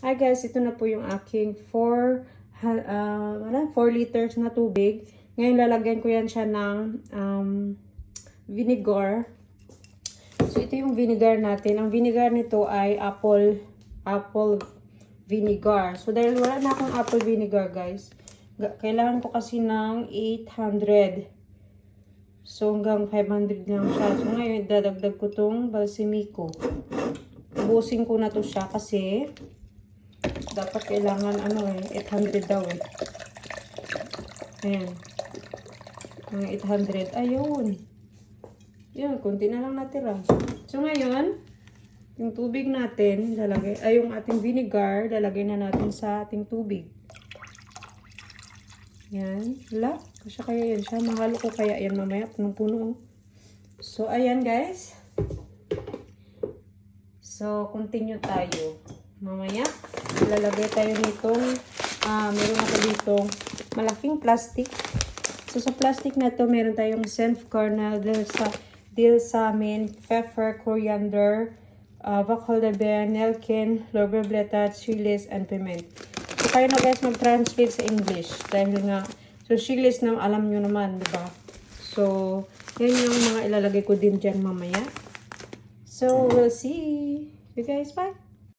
Hi guys, ito na po yung aking 4 uh, wala, 4 liters na tubig. Ngayon lalagyan ko yan siya ng um, vinegar. So ito yung vinegar natin. Ang vinegar nito ay apple apple vinegar. So dahil wala na akong apple vinegar guys, ga- kailangan ko kasi ng 800. So hanggang 500 lang siya. So ngayon dadagdag ko tong balsamico. Ubusin ko na to siya kasi dapat kailangan ano eh, 800 daw eh. Ayan. Mga 800. Ayun. Yun, konti na lang natira. So ngayon, yung tubig natin, lalagay, ay yung ating vinegar, lalagay na natin sa ating tubig. Yan. Wala. Kasi kaya yan siya. Mahalo ko kaya yan mamaya. Punong-puno. oh. So, ayan guys. So, continue tayo. Mamaya, lalagay tayo nitong, ah, meron ako dito, malaking plastic. So, sa plastic na to, meron tayong senf kernel, dahil sa, dill salmon, pepper, coriander, uh, wacholder, nelken, loberbletat, chiles, and piment. So, kayo na guys mag-translate sa English. Dahil nga, so chiles na alam nyo naman, di ba? So, yan yung mga ilalagay ko din dyan mamaya. So, we'll see you guys. Bye!